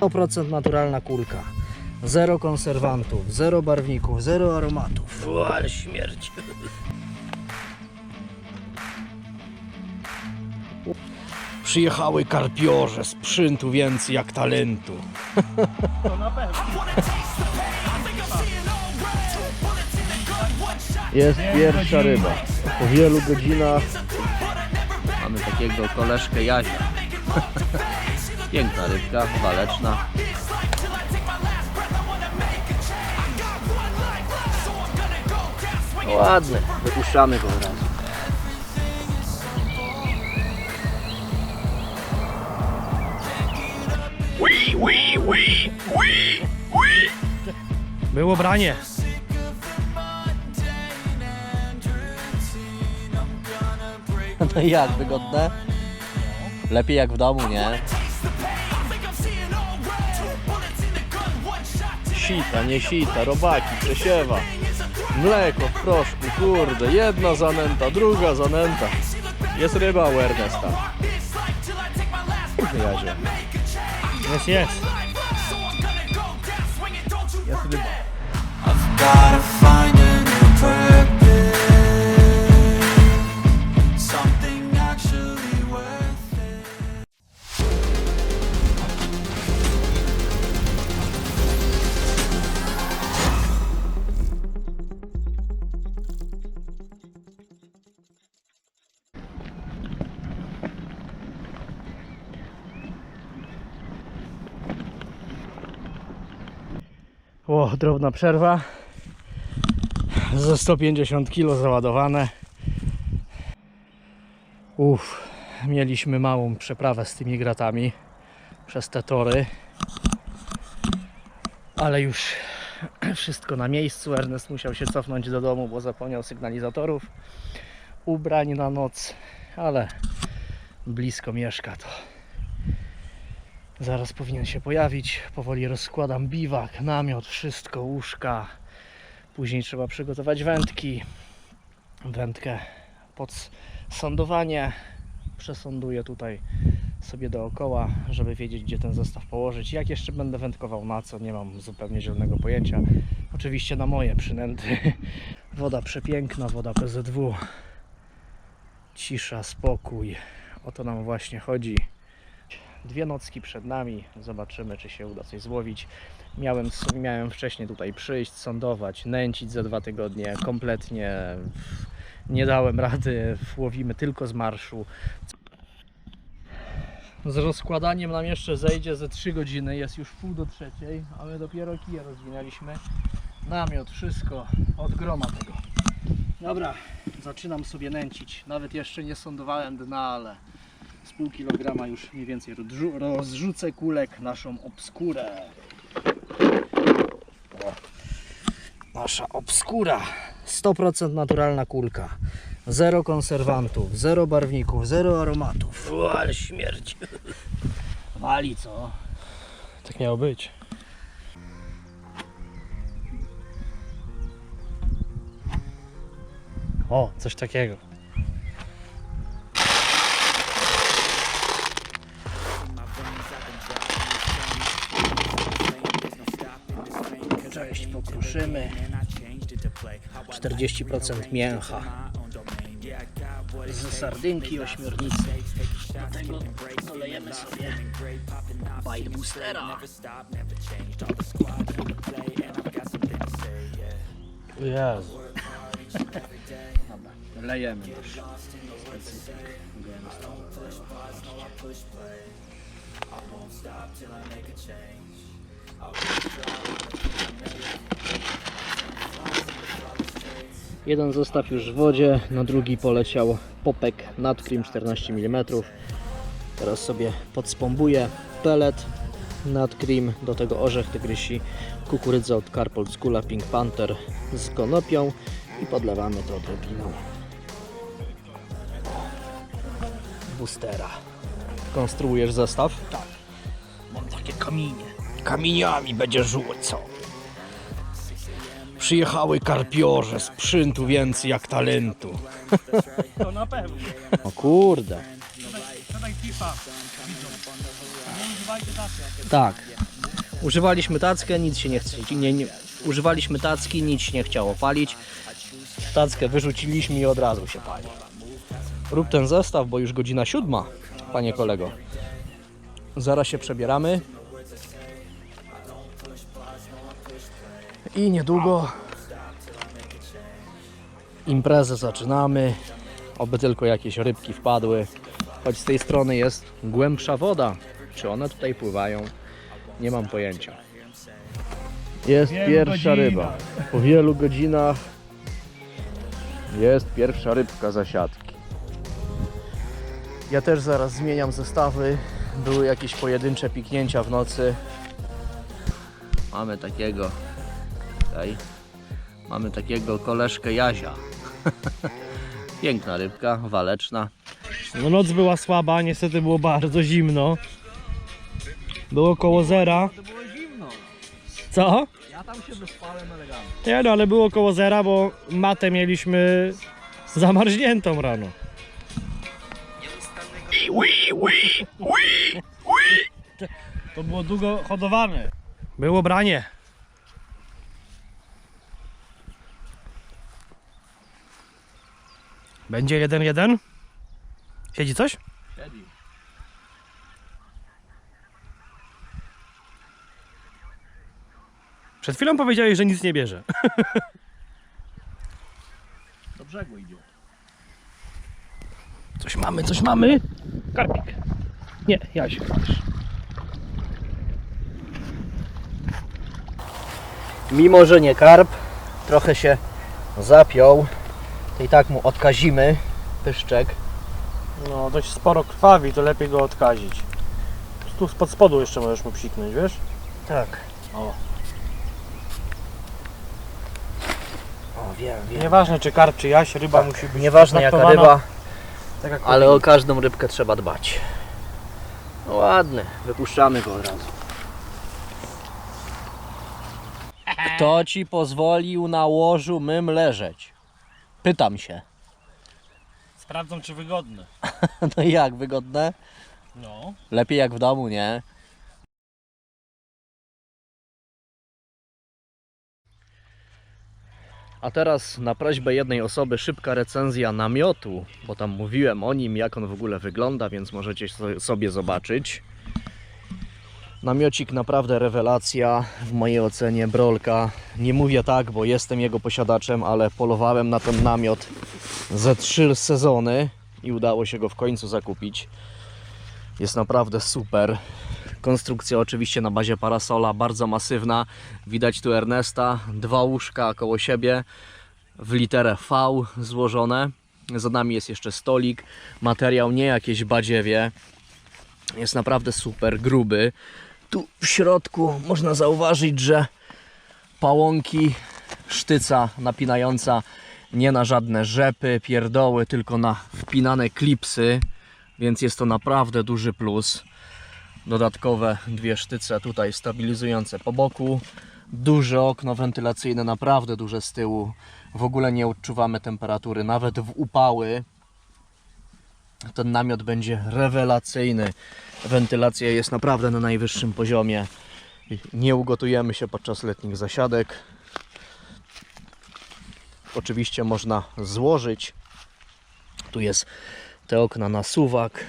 100% naturalna kulka. Zero konserwantów, zero barwników, zero aromatów. O, ale śmierć. Przyjechały karpiorze, sprzętu więcej jak talentu. Jest pierwsza ryba. Po wielu godzinach mamy takiego koleżkę Jazia. Piękna rybka, waleczna. Ładny, wypuszczamy go od razu. Było branie. No i jak, wygodne? Lepiej jak w domu, nie? Sita, nie sita, robaki, przesiewa. Mleko w proszku, kurde, jedna zanęta, druga zanęta. Jest ryba u Ernesta. Jest, jest. Jest ryba. O, drobna przerwa. Ze 150 kg załadowane. Uff, mieliśmy małą przeprawę z tymi gratami przez te tory. Ale już wszystko na miejscu. Ernest musiał się cofnąć do domu, bo zapomniał sygnalizatorów, ubrań na noc, ale blisko mieszka to. Zaraz powinien się pojawić. Powoli rozkładam biwak, namiot, wszystko, łóżka. Później trzeba przygotować wędki. Wędkę pod sądowanie. Przesąduję tutaj sobie dookoła, żeby wiedzieć, gdzie ten zestaw położyć. Jak jeszcze będę wędkował na co, nie mam zupełnie zielonego pojęcia. Oczywiście na moje przynęty. Woda przepiękna, woda PZW. Cisza, spokój. O to nam właśnie chodzi. Dwie nocki przed nami. Zobaczymy, czy się uda coś złowić. Miałem, miałem wcześniej tutaj przyjść, sądować, nęcić za dwa tygodnie. Kompletnie nie dałem rady. Łowimy tylko z marszu. Z rozkładaniem nam jeszcze zejdzie ze 3 godziny. Jest już pół do trzeciej, a my dopiero kije rozwinęliśmy. Namiot, wszystko od groma tego. Dobra, zaczynam sobie nęcić. Nawet jeszcze nie sądowałem dna, ale z pół kilograma już mniej więcej rozrzu- rozrzucę kulek naszą obskurę. O, nasza obskura. 100% naturalna kulka. Zero konserwantów, zero barwników, zero aromatów. O, ale śmierć. Wali co? Tak miało być. O, coś takiego. Cześć, pokruszymy. 40% mięcha. Z sardynki ośmiornicy. Do tego dolejemy sobie bite boostera. Jezu. Dobra, lejemy już. Specyfik. Stąd. Jeden zestaw już w wodzie, na drugi poleciał popek Natcream 14 mm. Teraz sobie podspombuję pelet Natcream, do tego orzech tygrysi, kukurydza od Carpol Skula Pink Panther z konopią i podlewamy to odrobiną boostera. Konstruujesz zestaw? Tak. Mam takie kamienie. Kamieniami będzie rzucał. Przyjechały karpiorze, sprzętu więcej jak talentu. To na pewno. O kurde. Pipa. Widzą. Tak. Używaliśmy tackę, nic się nie chce. Nie, nie, używaliśmy tacki, nic się nie chciało palić. Tackę wyrzuciliśmy i od razu się pali. Rób ten zestaw, bo już godzina siódma, panie kolego. Zaraz się przebieramy. I niedługo imprezę zaczynamy. Oby tylko jakieś rybki wpadły. Choć z tej strony jest głębsza woda. Czy one tutaj pływają? Nie mam pojęcia. Jest pierwsza ryba. Po wielu godzinach jest pierwsza rybka za siatki. Ja też zaraz zmieniam zestawy. Były jakieś pojedyncze piknięcia w nocy. Mamy takiego tutaj. Mamy takiego koleżkę Jazia. Piękna rybka, waleczna. No noc była słaba, niestety było bardzo zimno. Było koło zera. było zimno. Co? Ja tam się wyspałem elegancko. Nie no, ale było koło zera, bo matę mieliśmy zamarzniętą rano. To było długo hodowane. Było branie. Będzie jeden jeden? Siedzi coś? Siedzi. Przed chwilą powiedziałeś, że nic nie bierze. Do brzegu idzie. Coś mamy, coś mamy. Karpik. Nie, Jaś. Mimo, że nie karp, trochę się zapiął. To i tak mu odkazimy pyszczek. No, dość sporo krwawi, to lepiej go odkazić. Tu spod spodu jeszcze możesz mu psiknąć, wiesz? Tak. O. O, wiem, wiem. Nieważne czy karp, czy jaś, ryba musi być Nieważne jaka traktowana ryba, Tak jak ale o każdą rybkę trzeba dbać. No ładny, wypuszczamy go od razu. Kto ci pozwolił na łożu mym leżeć? Pytam się. Sprawdzą czy wygodne. No i jak, wygodne? No. Lepiej jak w domu, nie? A teraz na prośbę jednej osoby szybka recenzja namiotu, bo tam mówiłem o nim, jak on w ogóle wygląda, więc możecie so- sobie zobaczyć. Namiocik naprawdę rewelacja, w mojej ocenie brolka. Nie mówię tak, bo jestem jego posiadaczem, ale polowałem na ten namiot ze trzy sezony i udało się go w końcu zakupić. Jest naprawdę super. Konstrukcja oczywiście na bazie parasola, bardzo masywna. Widać tu Ernesta, dwa łóżka koło siebie w literę V złożone. Za nami jest jeszcze stolik. Materiał nie jakieś badziewie. Jest naprawdę super gruby. Tu w środku można zauważyć, że pałąki, sztyca napinająca nie na żadne rzepy, pierdoły, tylko na wpinane klipsy więc jest to naprawdę duży plus. Dodatkowe dwie sztyce tutaj stabilizujące po boku. Duże okno wentylacyjne, naprawdę duże z tyłu. W ogóle nie odczuwamy temperatury, nawet w upały. Ten namiot będzie rewelacyjny. Wentylacja jest naprawdę na najwyższym poziomie. Nie ugotujemy się podczas letnich zasiadek. Oczywiście można złożyć. Tu jest te okna na suwak.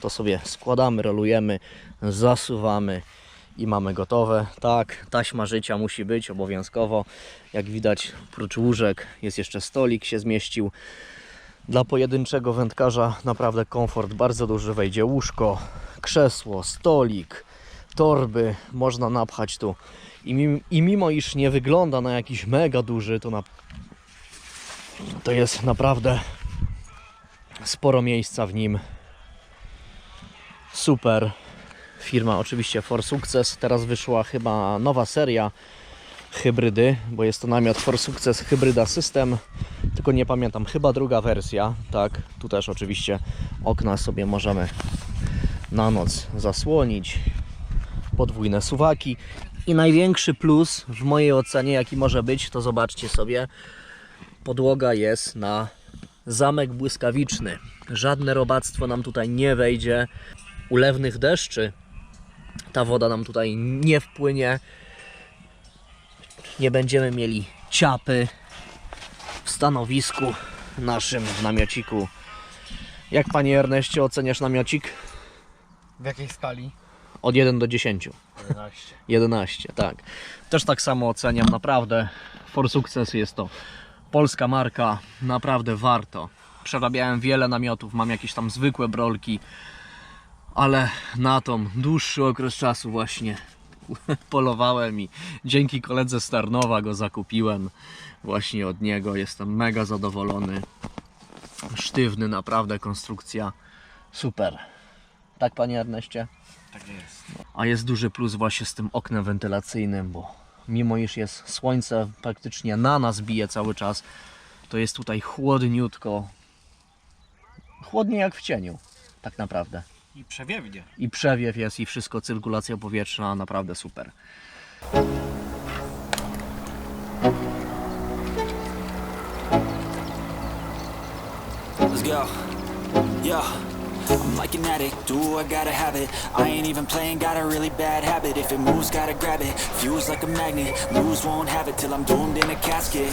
To sobie składamy, rolujemy, zasuwamy i mamy gotowe. Tak, taśma życia musi być obowiązkowo. Jak widać, oprócz łóżek jest jeszcze stolik się zmieścił. Dla pojedynczego wędkarza naprawdę komfort bardzo duży. Wejdzie łóżko, krzesło, stolik, torby. Można napchać tu. I mimo, I mimo iż nie wygląda na jakiś mega duży, to, na, to jest naprawdę sporo miejsca w nim. Super. Firma oczywiście For Success. Teraz wyszła chyba nowa seria hybrydy, bo jest to namiot For Success Hybryda System. Tylko nie pamiętam, chyba druga wersja. Tak, tu też oczywiście okna sobie możemy na noc zasłonić. Podwójne suwaki. I największy plus w mojej ocenie, jaki może być, to zobaczcie sobie, podłoga jest na zamek błyskawiczny. Żadne robactwo nam tutaj nie wejdzie. Ulewnych deszczy ta woda nam tutaj nie wpłynie. Nie będziemy mieli ciapy w stanowisku naszym w namiociku. Jak panie Erneście oceniasz namiocik? W jakiej skali? Od 1 do 10. 11. 11, tak. Też tak samo oceniam, naprawdę. For Success jest to polska marka, naprawdę warto. Przerabiałem wiele namiotów, mam jakieś tam zwykłe brolki, ale na tą dłuższy okres czasu właśnie polowałem i dzięki koledze z Tarnowa go zakupiłem właśnie od niego. Jestem mega zadowolony. Sztywny, naprawdę konstrukcja. Super. Tak, panie Erneście? Tak jest. A jest duży plus właśnie z tym oknem wentylacyjnym, bo mimo iż jest słońce praktycznie na nas bije cały czas, to jest tutaj chłodniutko. Chłodnie jak w cieniu, tak naprawdę. I przewiewnie. I przewiew jest i wszystko, cyrkulacja powietrzna, naprawdę super. Let's go. Yo. I'm like an addict, do I gotta have it I ain't even playing, got a really bad habit If it moves, gotta grab it, fuse like a magnet Lose, won't have it till I'm doomed in a casket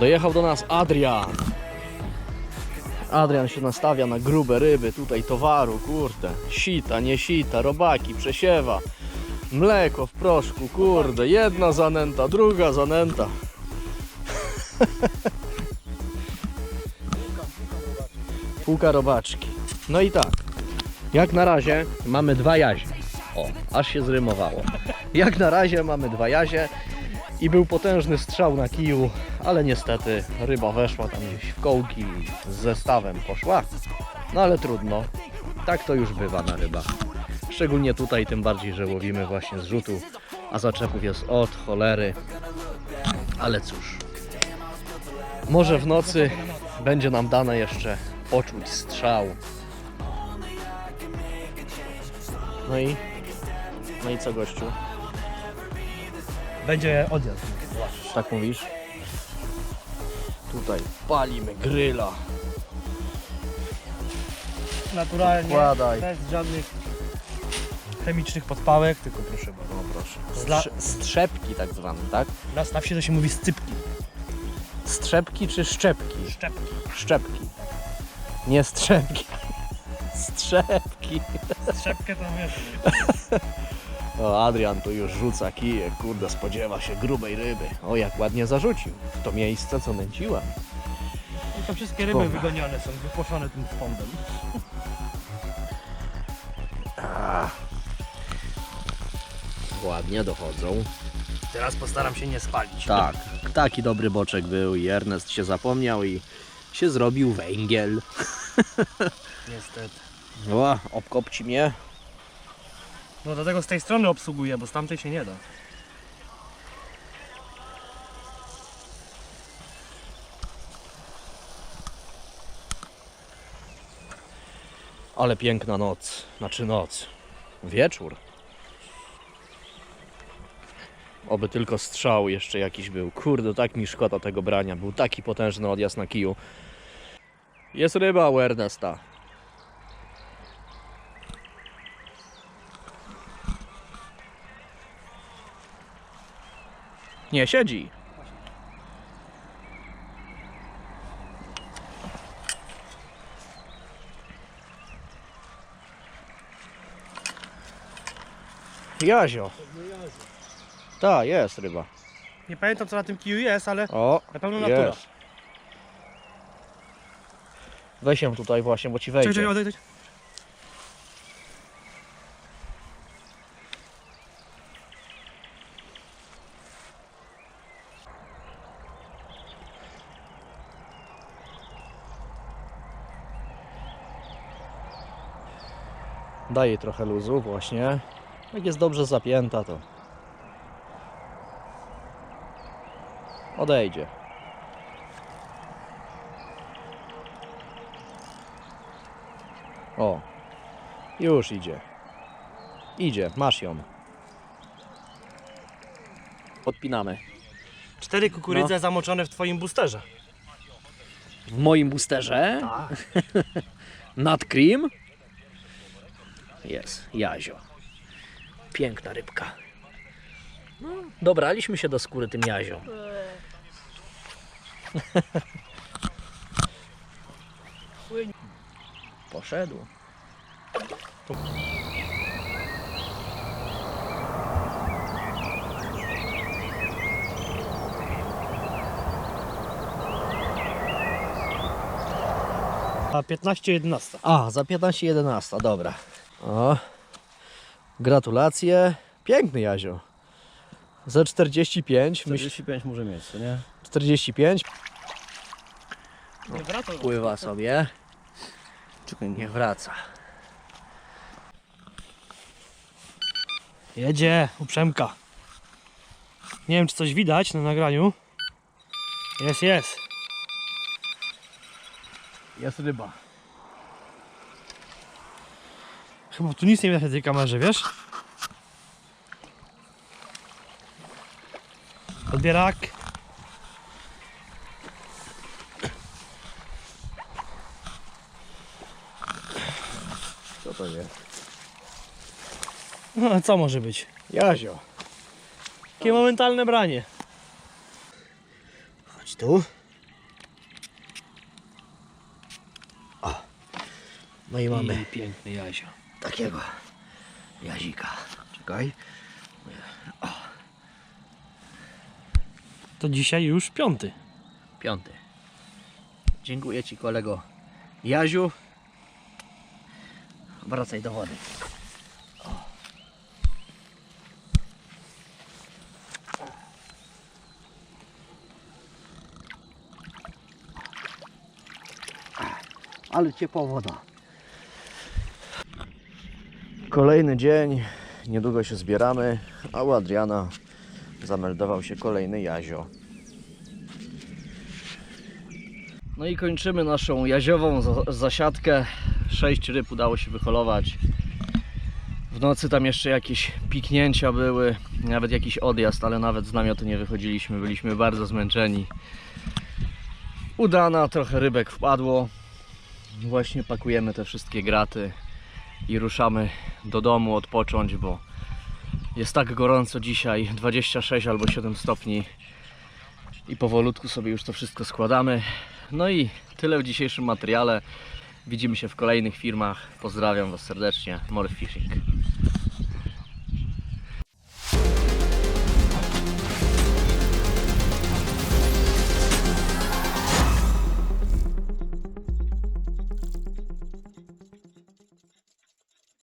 Dojechał do nas Adrian. Adrian się nastawia na grube ryby, tutaj towaru, kurde. Sita, nie sita, robaki, przesiewa. Mleko w proszku, kurde. Jedna zanęta, druga zanęta. Półka robaczki. No i tak. Jak na razie mamy dwa jazie. O, aż się zrymowało. Jak na razie mamy dwa jazie i był potężny strzał na kiju, ale niestety ryba weszła tam gdzieś w kołki i z zestawem poszła. No ale trudno. Tak to już bywa na rybach. Szczególnie tutaj, tym bardziej, że łowimy właśnie z rzutu, a zaczepów jest od cholery. Ale cóż. Może w nocy będzie nam dane jeszcze poczuć strzał. No i... No i co gościu? Będzie odjazd. Tak mówisz? Tutaj palimy gryla. Naturalnie, Wkładaj. bez żadnych chemicznych podpałek, tylko proszę bardzo. No proszę. Zla- Strze- strzepki tak zwane, tak? Na staw się to się mówi scypki, Strzepki czy szczepki? szczepki. Szczepki. Nie strzepki. Strzepki. Strzepkę to wiesz, O, Adrian tu już rzuca kijek, kurde, spodziewa się grubej ryby. O, jak ładnie zarzucił. W to miejsce, co nęciłem. I to wszystkie ryby Dobra. wygonione są, wypłoszone tym spądem. Ładnie dochodzą. Teraz postaram się nie spalić. Tak, taki dobry boczek był i Ernest się zapomniał i się zrobił węgiel. Niestety. O, obkopci mnie. No dlatego z tej strony obsługuję, bo z tamtej się nie da. Ale piękna noc, znaczy noc, wieczór. Oby tylko strzał jeszcze jakiś był. Kurde, tak mi szkoda tego brania. Był taki potężny odjazd na kiju. Jest ryba u Ernesta. Nie, siedzi. Jazio. Ta, jest ryba. Nie pamiętam co na tym kiju jest, ale O, na pewno natura. jest. Weź ją tutaj właśnie, bo ci Czekaj, wejdzie. czekaj, odejdź. Daje trochę luzu właśnie. Jak jest dobrze zapięta, to odejdzie. O, już idzie. Idzie, masz ją. Podpinamy. Cztery kukurydze zamoczone w twoim boosterze. W moim boosterze nad cream jest jazio. Piękna rybka. No, dobraliśmy się do skóry tym jaziom. Poszedł. A 15-11. A, za 15.11, dobra. O, gratulacje. Piękny Jazio. Za 45, myślę 45 może mieć, co nie? 45. Nie wraca. Pływa sobie. Czekaj, Niech wraca. Jedzie, uprzemka. Nie wiem, czy coś widać na nagraniu. Jest, jest. Jest ryba. Chyba tu nic nie widać na tej kamerze, wiesz? Odbierak. Co to jest? No, a co może być? Jazio. Takie momentalne branie. Chodź tu. O. No i mamy piękny jazio. Takiego jazika. Czekaj. To dzisiaj już piąty. Piąty. Dziękuję Ci kolego Jaziu. Wracaj do wody. Ale ciepła woda. Kolejny dzień, niedługo się zbieramy, a u Adriana zameldował się kolejny Jazio. No i kończymy naszą jaziową za- zasiadkę. Sześć ryb udało się wyholować. W nocy tam jeszcze jakieś piknięcia były, nawet jakiś odjazd, ale nawet z namiotu nie wychodziliśmy, byliśmy bardzo zmęczeni. Udana, trochę rybek wpadło. Właśnie pakujemy te wszystkie graty i ruszamy do domu odpocząć, bo jest tak gorąco dzisiaj, 26 albo 7 stopni i powolutku sobie już to wszystko składamy. No i tyle w dzisiejszym materiale. Widzimy się w kolejnych filmach. Pozdrawiam Was serdecznie. More Fishing.